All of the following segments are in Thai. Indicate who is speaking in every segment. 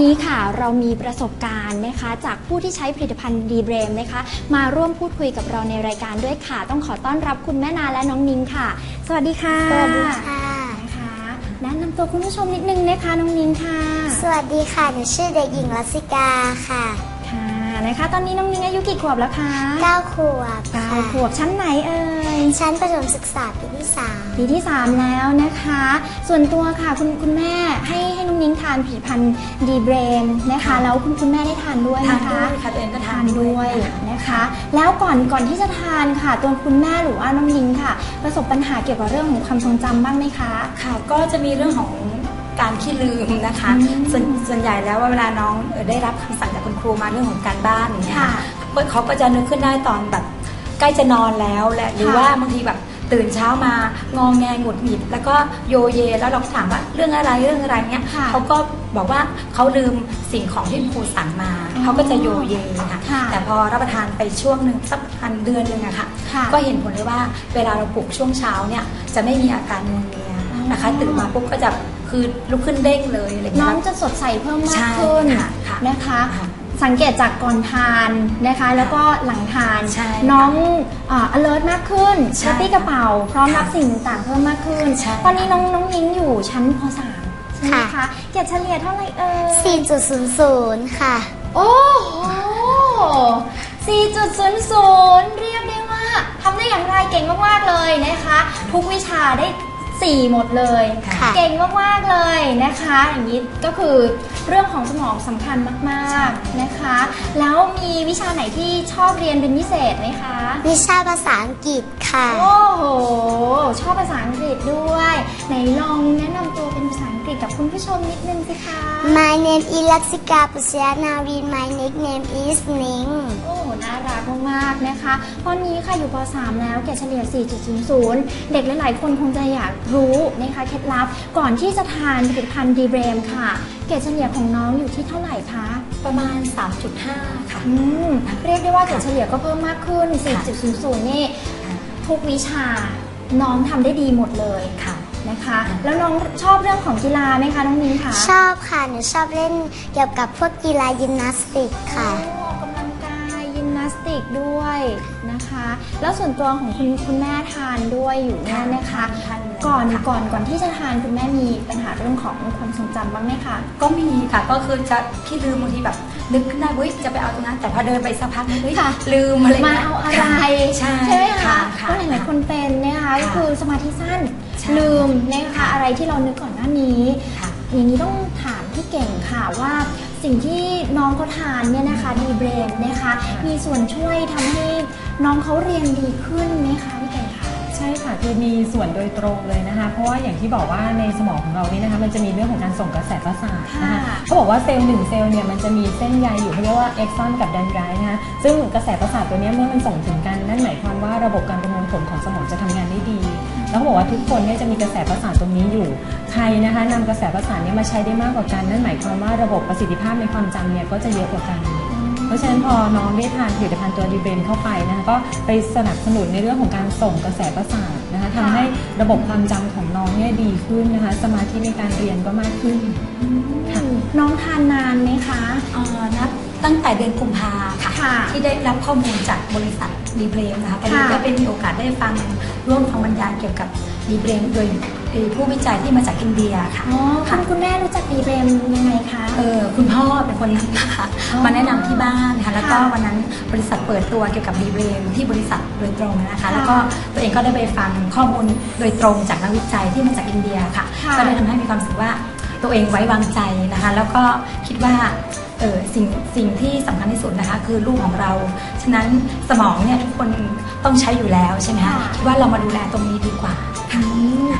Speaker 1: นี้ค่ะเรามีประสบการณ์นะคะ จากผู้ที่ใช้ผลิตภัณฑ์ดีเบรมนะคะ มาร่วมพูดคุยกับเราในรายการด้วยค่ะ ต้องขอต้อนรับคุณแม่นาและน้องนิ้งค่ะ สวัสดีค่ะ
Speaker 2: สวัสดีค่ะ
Speaker 1: นะคะแนะนำตัวคุณผู้ชมนิดนึงนะคะน้องนิ้งค่ะ
Speaker 2: สวัสดีค่ะหนูชื่อเด็กหญิงรัสิกาค่ะ
Speaker 1: ค่ะ นะคะ ตอนนี้น้องนิ้งอายุกี่ขวบแล้วคะ
Speaker 2: 9ขวบ
Speaker 1: เก้า
Speaker 2: ค่ะ
Speaker 1: ขวบชั้นไหนเอ่ย
Speaker 2: ชั้นประถมศึกษาปีที่
Speaker 1: ปีที่ 3 แล้วนะคะ ส่วนตัวค่ะคุณคุณแม่ให้ให้น้องนิ้งทานผลิตภัณฑ์ดีเบรมนะคะ แล้วคุณคุณแม่ได้ทานด้วย
Speaker 3: ทาน
Speaker 1: นะคะ
Speaker 3: ด้วยค่ะตัวเองก็ทา
Speaker 1: ทานน
Speaker 3: ด้
Speaker 1: ด้
Speaker 3: ว
Speaker 1: วย
Speaker 3: ย
Speaker 1: นะคะ แล้วก่อนก่อนที่จะทานค่ะ ตัวคุณแม่หรือว่าน้องนิ้งค่ะ ประสบปัญหาเกี่ยวกับเรื่องของความทรงจำบ้างไหมคะ
Speaker 3: ค่ะก็จะมีเรื่องของ การขี้ลืมนะคะ
Speaker 1: อืม
Speaker 3: ส่วนส่วนใหญ่แล้วว่าเวลาน้องเอ่อได้รับคำสั่งจากคุณครูมาเรื่องของการบ้านอย่างเงี้ย
Speaker 1: ค่ะ
Speaker 3: ก็เขาก็จะนึกขึ้นได้ตอนแบบใกล้จะนอนแล้วและหรือ
Speaker 1: ค่ะ
Speaker 3: ว่าบางทีแบบตื่นเช้ามางองแงหงุดหงิด แล้วก็โยเย แล้วเราก็ถามว่าเรื่องอะไรเรื่องอะไรเงี้ย
Speaker 1: ค่ะ
Speaker 3: เขาก็บอกว่าเขาลืมสิ่งของที่คุณครูสั่งมา
Speaker 1: อ๋อ
Speaker 3: เขาก็จะโยเยค่ะ
Speaker 1: ค่ะ
Speaker 3: แต่พอรับประทานไปช่วงหนึ่งสักพันเดือนหนึ่งอะค่ะ
Speaker 1: ค่ะ
Speaker 3: ก็เห็นผลเลยว่าเวลาเราปลุกช่วงเช้าเนี่ยจะไม่มีอาการงวงเงีย นะคะ
Speaker 1: อ๋อ
Speaker 3: ตื่นมาปุ๊บก็จะคือลุกขึ้นเด้งเลยอะไรอย่าง
Speaker 1: น้
Speaker 3: เงี้
Speaker 1: อง
Speaker 3: ย
Speaker 1: จะสดใสเพิ่มมาก
Speaker 3: ใช่
Speaker 1: ขึ้น
Speaker 3: ค่ะค่ะ
Speaker 1: นะคะ
Speaker 3: ค่ะ
Speaker 1: สังเกตจากก่อนทานนะคะ แล้วก็หลังทาน
Speaker 3: ใช่
Speaker 1: น้องอ่า alert มากขึ้น
Speaker 3: ใช่
Speaker 1: กระปี้กระเป๋า พร้อมรับ
Speaker 3: ค่ะ
Speaker 1: สิ่งต่างๆเพิ่มมากขึ้น
Speaker 3: ใช่
Speaker 1: ตอนนี้น้องน้องนิ้งอยู่ชั้นป .3 ใช่ไหม
Speaker 2: ค่ะ
Speaker 1: คะเกรดเฉลี่ยเท่าไหร่เอ่ย
Speaker 2: 4.00 ค่ะ
Speaker 1: โอ้โห 4.00 เรียกได้ว่าทำได้อย่างไรเก่งมาก ๆ เลยนะคะ ทุกวิชาได้ 4 หมดเลย
Speaker 2: ค่ะ
Speaker 1: เก่งมากๆเลยนะคะ อย่างนี้ก็คือเรื่องของสมองสำคัญมากๆนะคะ แล้วมีวิชาไหนที่ชอบเรียนเป็นพิเศษไหมคะ
Speaker 2: วิชาภาษาอังกฤษค่ะ
Speaker 1: โอ้โห ชอบภาษาอังกฤษด้วย ไหนลองแนะนำตัวเป็นภาษาอัง กฤษกับคุณผู้ชมนิดนึงสิคะ
Speaker 2: My name is รัสิกาปุชยานาวิน My nickname is Ning
Speaker 1: โอ้โหน่ารักมากๆนะคะ ตอนนี้ค่ะอยู่ป .3 แล้วเกรดเฉลี่ย 4.00 เด็กหลายๆ คนคงจะอยากรู้นะคะเคล็ดลับก่อนที่จะทานผลิตภัณฑ์ดีเบรมค่ะ เกรดเฉลี่ยของน้องอยู่ที่เท่าไหร่คะ
Speaker 3: ประมาณ 3.5 ค่ะ
Speaker 1: อืมเรียกได้ว่าเกรดเฉลี่ยก็เพิ่มมากขึ้น
Speaker 3: ค่ะ
Speaker 1: 4.00 นี่ทุกวิชาน้องทำได้ดีหมดเลย
Speaker 3: ค่ะ
Speaker 1: นะคะ แล้วน้องชอบเรื่องของกีฬาไหมคะน้องมิ้นคะ
Speaker 2: ชอบค่ะ หนูชอบเล่นเกี่ยวกับพวกกีฬายิมนาสติกค่ะ
Speaker 1: สติกด้วยนะคะ แล้วส่วนตัวของคุณคุณแม่ทานด้วยอยู่เนี่ยนะคะ
Speaker 3: ทานอยู่
Speaker 1: ก่อน
Speaker 3: ค่ะ
Speaker 1: ก่อนก่อนที่จะทานคุณแม่มีปัญหาเรื่องของความทรงจำบ้างไหมคะ
Speaker 3: ก็มีค่ะก็คือจะขี้ลืมบางทีแบบ นึกขึ้นได้เว้ยจะไปเอาตรงนั้น แต่พอเดินไปสักพักนึงเฮ้ย
Speaker 1: ค่ะ
Speaker 3: ลืมอะไร
Speaker 1: มา
Speaker 3: งี้ย
Speaker 1: เอาอะไร
Speaker 3: ใช่
Speaker 1: ไหมคะ
Speaker 3: ค่ะ
Speaker 1: เพราะหลายๆคนเป็นนะคะ
Speaker 3: ค่ะ
Speaker 1: ก็คือสมาธิสั้น
Speaker 3: ใช่
Speaker 1: ลืมนะคะอะไรที่เรานึกก่อนหน้านี้
Speaker 3: ค่ะ
Speaker 1: อย่างนี้ต้องถามพี่เก่งค่ะว่า สิ่งที่น้องเขาทานเนี่ยนะคะดีเบรนนะคะ มีส่วนช่วยทำให้น้องเขาเรียนดีขึ้นไหมคะพี่เก่งคะ
Speaker 4: ใช่ค่ะคือมีส่วนโดยตรงเลยนะคะ เพราะว่าอย่างที่บอกว่าในสมองของเรานี่นะคะ มันจะมีเรื่องของการส่งกระแสประสาทนะคะ
Speaker 1: ค่ะ
Speaker 4: เขาบอกว่าเซลล์หนึ่งเซลล์เนี่ยมันจะมีเส้นใยอยู่เขาเรียกว่าเอ็กซอนกับแดนไดรนะคะซึ่งกระแสประสาทตัวเนี้ยเมื่อมันส่งถึงกันนั่นหมายความว่าระบบการประมวลผลของสมองจะทำงานได้ดี แล้วเขาบอกว่าทุกคนเนี่ยจะมีกระแสประสาทตรงนี้อยู่ ใครนะคะนำกระแสประสาทเนี้มาใช้ได้มากกว่ากัน นั่นหมายความว่าระบบประสิทธิภาพในความจำเนี่ยก็จะเยอะกว่ากัน เพราะฉะนั้นพอน้องได้ทานผลิตภัณฑ์ตัวดีเบนเข้าไปนะคะก็ไปสนับสนุนในเรื่องของการส่งกระแสประสาทนะคะทำให้ระบบความจำของน้องเนี่ยดีขึ้นนะคะ สมาธิในการเรียนก็มากขึ้นค่ะ
Speaker 1: น้องทานนานไหมคะ
Speaker 3: เอ่อนับ ตั้งแต่เดือนกุมภาค่ะ
Speaker 1: ค่ะ
Speaker 3: ที่ได้รับข้อมูลจากบริษัทดีเบรมนะคะตอนนี้
Speaker 1: ค่ะ
Speaker 3: ก็เป็นมีโอกาสได้ฟังร่วมฟังบรรยายเกี่ยวกับดีเบรมโดยเอ่อผู้วิจัยที่มาจากอินเดียค่ะ
Speaker 1: อ๋อคุ
Speaker 3: ค่ะ
Speaker 1: ณคุณแม่รู้จักดีเบรมยังไงคะ
Speaker 3: เออคุณพ่อเป็นคนนะคะ
Speaker 1: อ๋อ
Speaker 3: มาแนะนำที่บ้านค่ะแล้วก็
Speaker 1: ค่ะ
Speaker 3: วันนั้นบริษัทเปิดตัวเกี่ยวกับดีเบรมที่บริษัทโดยตรงนะคะ
Speaker 1: ค่ะ
Speaker 3: แล้วก็ตัวเองก็ได้ไปฟังข้อมูลโดยตรงจากนักวิจัยที่มาจากอินเดียค่ะ
Speaker 1: ค่ะ
Speaker 3: ก็เลยทำให้มีความรู้สึกว่าตัวเองไว้วางใจนะคะ แล้วก็คิดว่าเออ สิ่งสิ่งที่สำคัญที่สุดนะคะ คือลูกของเรา ฉะนั้นสมองเนี่ยทุกคนต้องใช้อยู่แล้วใช่ไหมคะ
Speaker 1: ค่ะ
Speaker 3: คิดว่าเรามาดูแลตรงนี้ดีกว่าค่ะ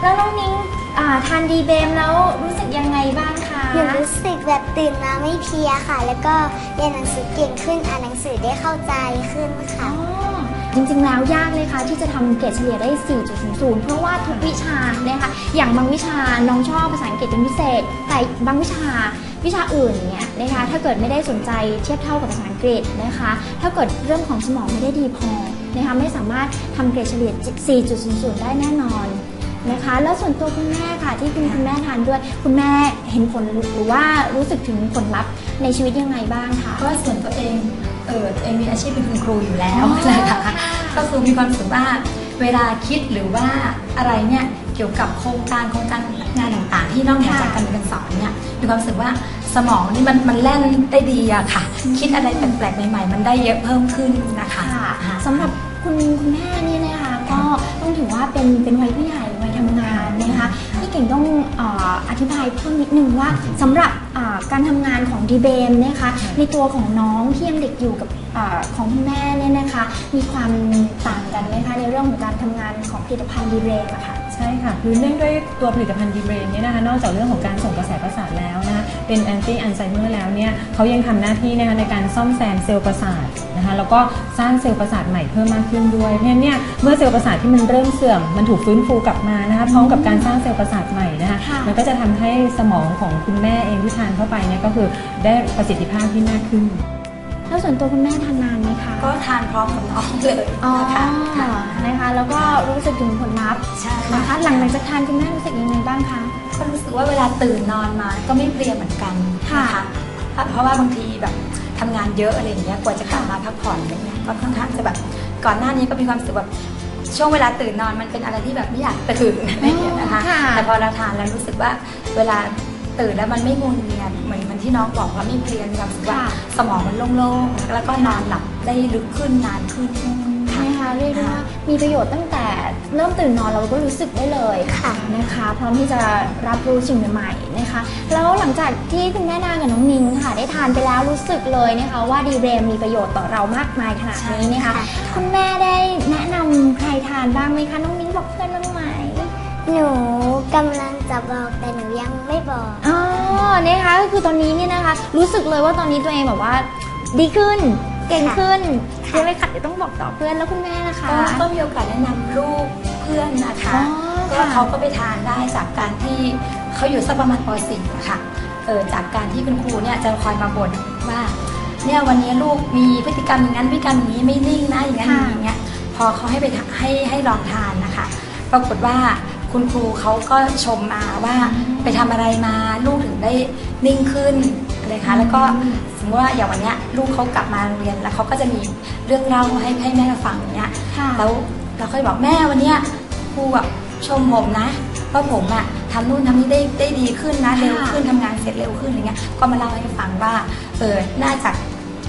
Speaker 1: แล้วน้องนิ้งอ่าทานดีเบรมแล้วรู้สึกยังไงบ้างคะ
Speaker 2: หนูรู้สึกแบบตื่นมาไม่เพลียค่ะ แล้วก็เรียนหนังสือเก่งขึ้นอ่านหนังสือได้เข้าใจขึ้นค่ะ
Speaker 1: อ๋อจริงๆ แล้วยากเลยค่ะที่จะทำเกรดเฉลี่ยได้ 4.00 เพราะว่าทุกวิชานะคะอย่างบางวิชาน้องชอบภาษาอังกฤษเป็นพิเศษ แต่บางวิชา วิชาอื่นเนี่ยนะคะถ้าเกิดไม่ได้สนใจเทียบเท่ากับภาษาอังกฤษนะคะ ถ้าเกิดเรื่องของสมองไม่ได้ดีพอนะคะไม่สามารถทำเกรดเฉลี่ย 4.00 ได้แน่นอนนะคะ แล้วส่วนตัวคุณแม่ค่ะที่คุณคุณแม่ทานด้วย คุณแม่เห็นผลหรือว่ารู้สึกถึงผลลัพธ์ในชีวิตยังไงบ้างคะ
Speaker 3: เพราะว่าส่วนตัวเองเออเองมีอาชีพเป็นคุณครูอยู่แล้ว
Speaker 1: อ๋อ
Speaker 3: นะคะ
Speaker 1: ค่ะ
Speaker 3: ก็คือมีความรู้สึกว่าเวลาคิดหรือว่าอะไรเนี่ย กี่ยวกับโครงการโครงการงานต่างๆ ที่นอกเหนือจากการเรียนการสอนเนี่ยมีความรู้สึกว่าสมองนี่มันมันแล่นได้ดีอะค่ะ คิดอะไรแปลกๆใหม่ๆ มันได้เยอะเพิ่มขึ้นนะคะ
Speaker 1: ค่ะ
Speaker 3: ค่ะ
Speaker 1: สำหรับคุณคุณแม่นี่นะคะก็ต้องถือว่าเป็นเป็นวัยผู้ใหญ่วัยทำงานนะคะพี่เก่งต้องเอออธิบายเพิ่มนิดนึงว่าสำหรับอ่าการทำงานของดีเบมนะคะในตัวของน้องที่ยังเด็กอยู่กับอาของคุณแม่เนี่ยนะคะ มีความต่างกันไหมคะในเรื่องของการทำงานของผลิตภัณฑ์ดีเบมอะค่ะ
Speaker 4: ใช่ค่ะ คือเนื่องด้วยตัวผลิตภัณฑ์ดีเบรนเนี่ยนะคะนอกจากเรื่องของการส่งกระแสประสาทแล้วนะคะเป็นแอนตี้อัลไซเมอร์แล้วเนี่ยเขายังทำหน้าที่นะคะในการซ่อมแซมเซลล์ประสาทนะคะแล้วก็สร้างเซลล์ประสาทใหม่เพิ่มมากขึ้นด้วยเพราะนเนี่ยเมื่อเซลล์ประสาทที่มันเริ่มเสื่อมมันถูกฟื้นฟูกลับมานะคะพร้อมกับการสร้างเซลล์ประสาทใหม่นะคะมันก็จะทำให้สมองของคุณแม่เองที่ทานเข้าไปเนี่ยก็คือได้ประสิทธิภาพที่มากขึ้น
Speaker 1: แล้วส่วนตัวคุณแม่ทานนานไหม
Speaker 3: ก็ทานพร้อมกับน้องเลย
Speaker 1: อ๋อ
Speaker 3: นะคะค่ะ
Speaker 1: นะคะ แล้วก็รู้สึกถึงผลลัพธ์
Speaker 3: ใช่
Speaker 1: นะคะ
Speaker 3: ค่ะ
Speaker 1: หลังจากทานคุณแม่รู้สึกยังไงบ้างคะ
Speaker 3: ก็รู้สึกว่าเวลาตื่นนอนมาก็ไม่เพลียเหมือนกัน
Speaker 1: ค่ะ
Speaker 3: นเพราะว่าบางทีแบบทำงานเยอะอะไรอย่างเงี้ยกว่าจะกลับมาพักผ่อนอะไรเงี้ยก็ค่อนข้างจะแบบก่อนหน้านี้ก็มีความรู้สึกแบบช่วงเวลาตื่นนอนมันเป็นอะไรที่แบบไม่อยากตื่นอะไรอย่างเงี้ยนะคะ
Speaker 1: ค่ะ
Speaker 3: แต่พอเราทานแล้วรู้สึกว่าเวลาตื่นแล้วมันไม่งวงเงียเหมือนเหมือนที่น้องบอกว่าไม่เพลียมีความรู้สึกว่า
Speaker 1: ค่ะ
Speaker 3: สมองมันโล่งๆแล้วก็นอนหลับ ได้ลึกขึ้นนานขึ้นค่ะ
Speaker 1: นะคะเรียกได้ว่ามีประโยชน์ตั้งแต่เริ่มตื่นนอนเราก็รู้สึกได้เลย
Speaker 2: ค่ะ
Speaker 1: นะคะ พร้อมที่จะรับรู้สิ่งใหม่ๆนะคะ แล้วหลังจากที่คุณแม่นากับน้องนิ้งค่ะ ได้ทานไปแล้วรู้สึกเลยนะคะ ว่าดีเบรมมีประโยชน์ต่อเรามากมายขนาดนี้นะคะ
Speaker 2: ใช่ค่ะ
Speaker 1: คุณแม่ได้แนะนำใครทานบ้างไหมคะน้องนิ้งบอกเพื่อนบ้างไหม
Speaker 2: หนูกำลังจะบอกแต่หนูยังไม่บอก
Speaker 1: อ๋อนะคะก็คือตอนนี้เนี่ยนะคะ รู้สึกเลยว่าตอนนี้ตัวเองแบบว่าดีขึ้น เก่งขึ้น
Speaker 2: ค่ะ
Speaker 1: ใช่ไหมคะเดี๋ยวต้องบอกต่อเพื่อนแล้วคุณแม่นะคะ
Speaker 3: ก็ก็มีโอกาสแนะนำลูกเพื่อนนะคะ
Speaker 1: อ๋อ
Speaker 3: ก็
Speaker 1: ค่ะ
Speaker 3: เขาก็ไปทานได้จากการที่เขาอยู่สักประมาณป .4 อะค่ะเออจากการที่คุณครูเนี่ยจะคอยมาบ่นว่าเนี่ยวันนี้ลูกมีพฤติกรรมอย่างนั้นพฤติกรรมอย่างนี้ไม่นิ่งนะอย่างนั้น
Speaker 1: ค่ะ
Speaker 3: อย่างเงี้ยพอเขาให้ไปทาให้ให้ลองทานนะคะ ปรากฏว่า คุณครูเขาก็ชมมาว่าไปทำอะไรมาลูกถึงได้นิ่งขึ้นเลยค่ะแล้วก็สมมติว่าอย่างวันเนี้ยลูกเขากลับมาโรงเรียนแล้วเขาก็จะมีเรื่องเล่าให้ให้แม่ฟังอย่างเงี้ย
Speaker 1: ค่ะ
Speaker 3: แล้วเราก็เลยบอกแม่วันเนี้ยครูแบบชมผมนะว่าผมอะทำนู่นทำนี่ได้ได้ดีขึ้นนะ
Speaker 1: ค่ะ
Speaker 3: เร็วขึ้นทำงานเสร็จเร็วขึ้นอะไรเงี้ยก็มาเล่าให้ฟังว่าเออน่าจะ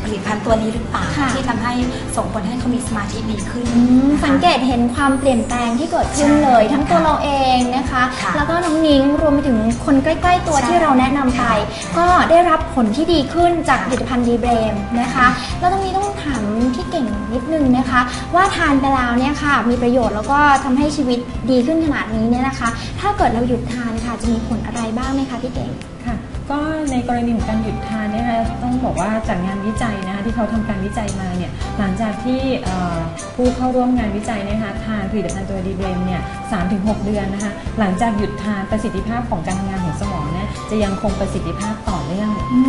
Speaker 3: ผลิตภัณฑ์ตัวนี้หรือเปล่า
Speaker 1: ค่ะ
Speaker 3: ที่ทำให้ส่งผลให้เขามีสมาธิดีขึ้น
Speaker 1: อืม
Speaker 3: นะคะ
Speaker 1: สังเกตเห็นความเปลี่ยนแปลงที่เกิดขึ้น
Speaker 3: ใช่
Speaker 1: เลยทั้งตัวเราเองนะคะ
Speaker 3: ค่ะ
Speaker 1: แล้วก็น้องนิ้งรวมไปถึงคนใกล้ ๆ ตัว
Speaker 3: ใช่
Speaker 1: ที่เราแนะนำไป ก็ได้รับผลที่ดีขึ้นจากผลิตภัณฑ์ดีเบรมนะคะ แล้วตรงนี้ต้องถามที่เก่งนิดนึงนะคะ ว่าทานไปแล้วเนี่ยค่ะ มีประโยชน์แล้วก็ทำให้ชีวิตดีขึ้นขนาดนี้เนี่ยนะคะ ถ้าเกิดเราหยุดทานค่ะจะมีผลอะไรบ้างไหมคะพี่เก่ง
Speaker 4: ค่ะ ก็ในกรณีของการหยุดทานเนี่ยนะคะต้องบอกว่าจากงานวิจัยนะคะที่เขาทำการวิจัยมาเนี่ยหลังจากที่เอ่อผู้เข้าร่วมงานวิจัยเนยนะคะทานผลิตภัณฑ์ตัวดีเบรมเนี่ยสามถึงหกเดือนนะคะหลังจากหยุดทานประสิทธิภาพของการทำงานของสมองเนี่ยจะยังคงประสิทธิภาพต่อเนื่อง
Speaker 1: อื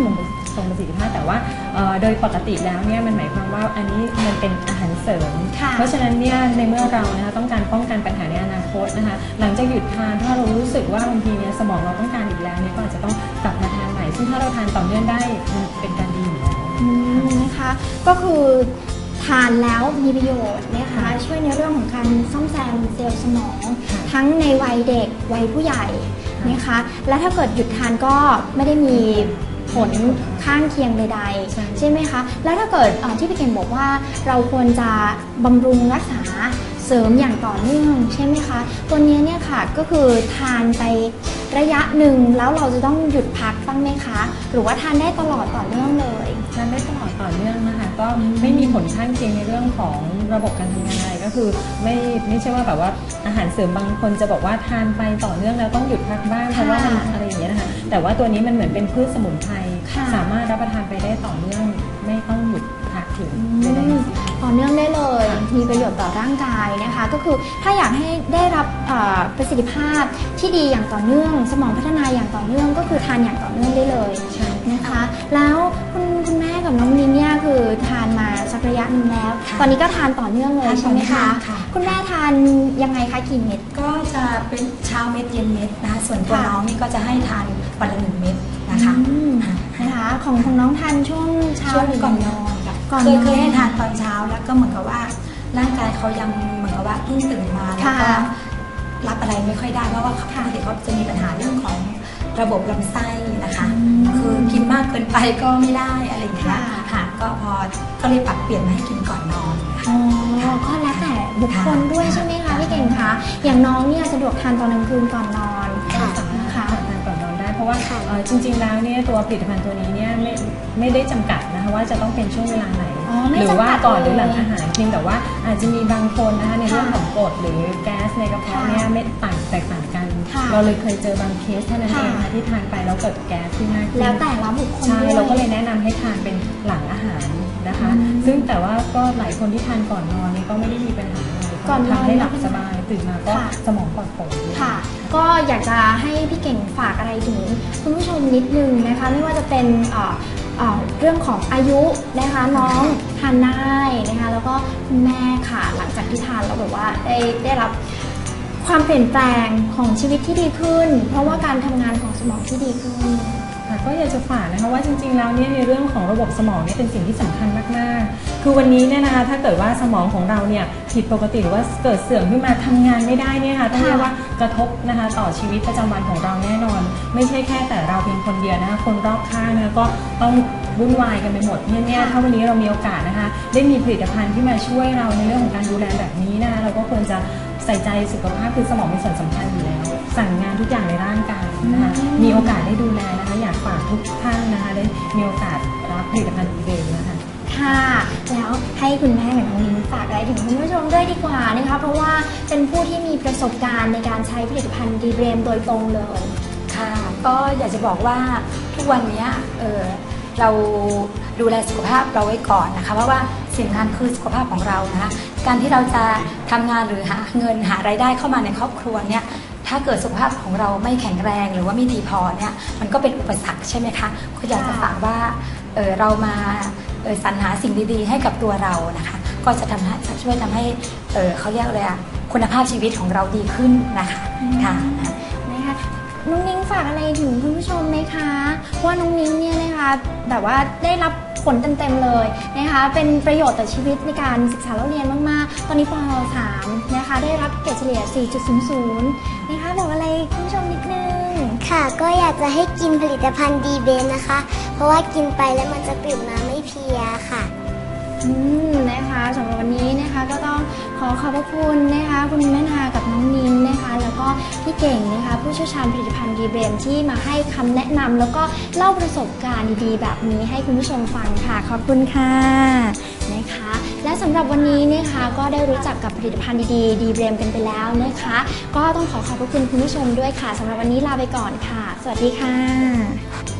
Speaker 1: ม
Speaker 4: นะคะยังคงท รงประสิทธิภาพแต่ว่าเอ่อโดยปกติแล้วเนี่ยมันหมายความว่าอันนี้มันเป็นอาหารเสริม
Speaker 1: ค่ะ
Speaker 4: เพราะฉะนั้นเนี่ยในเมื่อเรานะคะต้องการป้องกันปัญหาในอนาคตนะคะหลังจากหยุดทานถ้าเรารู้สึกว่าบางทีเนี่ยสมองเราต้องการอีกแล้วเนี่ยก็อาจจะต้องกลับมาทานใหม่ ซึ่งถ้าเราทานต่อเนื่องได้มันเป็นการดีอยู่แล้ว
Speaker 1: อืมนะคะก็คือทานแล้วมีประโยชน์นะคะช่วยในเรื่องของการซ่อมแซมเซลล์สมอง
Speaker 4: ค่ะ
Speaker 1: ทั้งในวัยเด็กวัยผู้ใหญ่นะคะและถ้าเกิดหยุดทานก็ไม่ได้มีผล ข้างเคียงใด
Speaker 4: ใช่
Speaker 1: ๆใช่ไหมคะ แล้วถ้าเกิดเอ่อที่พี่เก่งบอกว่าเราควรจะบำรุงรักษาเสริมอย่างต่อเนื่องใช่ไหมคะ ตัวเนี้ยเนี่ยค่ะก็คือทานไประยะหนึ่งแล้วเราจะต้องหยุดพักบ้างไหมคะ หรือว่าทานได้ตลอดต่อเนื่องเลย
Speaker 4: ทานได้ตลอดต่อเนื่องนะคะก็ไม่มีผลข้างเคียงในเรื่องของระบบการทำงานอะไรก็คือไม่ไม่ใช่ว่าแบบว่าอาหารเสริมบางคนจะบอกว่าทานไปต่อเนื่องแล้วต้องหยุดพักบ้างเพราะว่ามัน
Speaker 1: ค่ะ
Speaker 4: อะไรอย่างเงี้ยนะคะแต่ว่าตัวนี้มันเหมือนเป็นพืชสมุนไพร
Speaker 1: ค่ะ
Speaker 4: สามารถรับประทานไปได้ต่อเนื่องไม่ต้องหยุดพักถึง
Speaker 1: อื
Speaker 4: ใดๆทั้
Speaker 1: ม
Speaker 4: งสิ้น
Speaker 1: ต่อเนื่องได้เลย มีประโยชน์ต่อร่างกายนะคะ ก็คือถ้าอยากให้ได้รับเอ่อประสิทธิภาพที่ดีอย่างต่อเนื่อง สมองพัฒนาอย่างต่อเนื่อง ก็คือทานอย่างต่อเนื่องได้เลย
Speaker 4: ใช่
Speaker 1: นะคะ แล้วคุณคุณแม่กับน้องนิ้งเนี่ยคือทานมาสักสักระยะหนึ่งแล้ว
Speaker 3: ค่ะ
Speaker 1: ตอนนี้ก็ทานต่อเนื่องเลย
Speaker 3: ทาน
Speaker 1: ใช่ไหม
Speaker 3: ต่อเนื่
Speaker 1: คะ
Speaker 3: องค่ะ
Speaker 1: คุณแม่ทานยังไงคะกี่เม็ด
Speaker 3: ก็จะเป็นเช้าเม็ดเย็นเม็ดนะคะส่วนตัว
Speaker 1: ค่ะ
Speaker 3: น้องนี่ก็จะให้ทานวันละหนึ่งเม็ด นะคะ
Speaker 1: อืมนะคะของของน้องทานช่วงเช้า
Speaker 3: ช่วง
Speaker 1: หรือ
Speaker 3: ก่อนนอนค่ะ
Speaker 1: ก่อน
Speaker 3: เคย
Speaker 1: นอน
Speaker 3: เคยให้ทานตอนเช้าแล้วก็เหมือนกับว่า ร่างกายเขายังเหมือนกับว่าเพิ่งตื่นมาแล้วก็
Speaker 1: ค่ะ
Speaker 3: รับอะไรไม่ค่อยได้เพราะว่าปกติเขาจะมีปัญหาเรื่องของระบบลำไส้นะคะ
Speaker 1: อืม
Speaker 3: คือกินมากเกินไปก็ไม่ได้อะไรอย่างเงี้ย
Speaker 1: ค่ะ
Speaker 3: ค่ะก็พอก็เลยปรับเปลี่ยนมาให้กินก่อนนอนค่ะ
Speaker 1: อ๋อก็แล้วแต่บุคคลด้วยใช่ไหมคะพี่เก่งคะอย่างน้องเนี่ยสะดวกทานตอนกลางคืนก่อนนอนะ
Speaker 4: ว่า
Speaker 2: ค่ะ
Speaker 4: เอ่อจริง ๆ แล้วเนี่ยตัวผลิตภัณฑ์ตัวนี้เนี่ยไม่ไม่ได้จำกัดนะคะว่าจะต้องเป็นช่วงเวลาไหน
Speaker 1: อ๋อไม่
Speaker 4: หรือว่า
Speaker 1: จำกัด
Speaker 4: ก่อนหรือ
Speaker 1: เลย
Speaker 4: หลังอาหารเพียงแต่ว่าอาจจะมีบางคนนะคะในเรื่อง
Speaker 1: ค่ะ
Speaker 4: ของกรดหรือแก๊สในกระเพาะ
Speaker 1: ค่ะ
Speaker 4: เนี่ยไม่ต่างแตกต่างกัน
Speaker 1: ค่ะ
Speaker 4: เราเลยเคยเจอบางเคสเท่านั้น
Speaker 1: ค่ะ
Speaker 4: เองนะคะที่ทานไปแล้วเกิดแก๊สขึ้นมากขึ้น
Speaker 1: แล้วแต่ละบุคคล
Speaker 4: ใช่
Speaker 1: ด้วย
Speaker 4: เราก็เลยแนะนำให้ทานเป็นหลังอาหารนะคะ
Speaker 1: อืม
Speaker 4: ซึ่งแต่ว่าก็หลายคนที่ทานก่อนนอนเนี่ยก็ไม่ได้มีปัญหาอะไร
Speaker 1: ก่อนนอน
Speaker 4: ทำให้หลับสบาย ตื่นมาก็
Speaker 1: ค่ะ
Speaker 4: สมองปลอดโปร่งเลย
Speaker 1: ค่ะ ก็อยากจะให้พี่เก่งฝากอะไรถึงคุณผู้ชมนิดนึงนะคะ ไม่ว่าจะเป็นเอ่อเอ่อเรื่องของอายุนะคะน้องทานได้นะคะ แล้วก็คุณแม่ค่ะหลังจากที่ทานแล้วแบบว่าได้ได้รับความเปลี่ยนแปลงของชีวิตที่ดีขึ้น เพราะว่าการทำงานของสมองที่ดีขึ้น
Speaker 4: ค่ะ ก็อยากจะฝากนะคะว่าจริงๆแล้วเนี่ยในเรื่องของระบบสมองเนี่ยเป็นสิ่งที่สำคัญมากๆ คือวันนี้เนี่ยนะคะถ้าเกิดว่าสมองของเราเนี่ยผิดปกติหรือว่าเกิดเสื่อมขึ้นมาทำงานไม่ได้เนี่ยค่ะต้องเรียกว่ากระทบนะคะต่อชีวิตประจำวันของเราแน่นอน ไม่ใช่แค่แต่เราเพียงคนเดียวนะคะคนรอบข้างนะคะก็ต้องวุ่นวายกันไปหมดเนี่ยเนี่ย
Speaker 1: ค่ะ
Speaker 4: ถ้าวันนี้เรามีโอกาสนะคะได้มีผลิตภัณฑ์ที่มาช่วยเราในเรื่องของการดูแลแบบนี้นะคะเราก็ควรจะใส่ใจสุขภาพคือสมองเป็นส่วนสำคัญอยู่แล้ว สั่งงานทุกอย่างในร่างกายนะคะ
Speaker 1: อืม
Speaker 4: มีโอกาสได้ดูแลนะคะ อยากฝากทุกท่านนะคะได้มีโอกาสรับผลิตภัณฑ์อีเดย์นะคะ
Speaker 1: ค่ะ แล้วให้คุณแม่กับน้องนิ้งฝากอะไรถึงคุณผู้ชมด้วยดีกว่านะคะเพราะว่าเป็นผู้ที่มีประสบการณ์ในการใช้ผลิตภัณฑ์ดีเบรมโดยตรงเลย
Speaker 3: ค่ะ ก็อยากจะบอกว่าทุกวันเนี้ยเออเราดูแลสุขภาพเราไว้ก่อนนะคะเพราะว่าสิ่งสำคัญคือสุขภาพของเรานะคะการที่เราจะทำงานหรือหาเงินหารายได้เข้ามาในครอบครัวเนี่ย ถ้าเกิดสุขภาพของเราไม่แข็งแรงหรือว่าไม่ดีพอเนี่ยมันก็เป็นอุปสรรคใช่ไหมคะก็อยากจะฝากว่าเออเรามาสรรหาสิ่งดีๆ ให้กับตัวเรานะคะ ก็จะทำให้ช่วยทำให้เออเขาเรียกอะไรอะคุณภาพชีวิตของเราดีขึ้นนะคะค่ะ
Speaker 1: นะคะ น้องนิ้งฝากอะไรถึงคุณผู้ชมไหมคะ ว่าน้องนิ้งเนี่ยนะคะแบบว่าได้รับผลเต็มๆเลยนะคะเป็นประโยชน์ต่อชีวิตในการศึกษาแล้วเรียนมากๆ ตอนนี้ป .3 นะคะได้รับเกรดเฉลี่ย 4.00 นะคะบอกอะไรคุณผู้ชมนิดนึง
Speaker 2: ค่ะก็อยากจะให้กินผลิตภัณฑ์ดีเบนนะคะ เพราะว่ากินไปแล้วมันจะตื่นมาไม่เพลียค่ะ
Speaker 1: อืมนะคะสำหรับวันนี้นะคะก็ต้อง ขอขอบพระคุณนะคะคุณแม่นากับน้องนินนะคะ แล้วก็พี่เก่งนะคะ ผู้เชี่ยวชาญผลิตภัณฑ์ดีเบรมที่มาให้คำแนะนำแล้วก็เล่าประสบการณ์ดีๆ แบบนี้ให้คุณผู้ชมฟังค่ะ ขอบคุณค่ะนะคะ และสำหรับวันนี้นะคะก็ได้รู้จักกับผลิตภัณฑ์ดีๆดีเบรมกันไปแล้วนะคะ ก็ต้องขอขอบพระคุณคุณผู้ชมด้วยค่ะสำหรับวันนี้ลาไปก่อนค่ะ สวัสดีค่ะ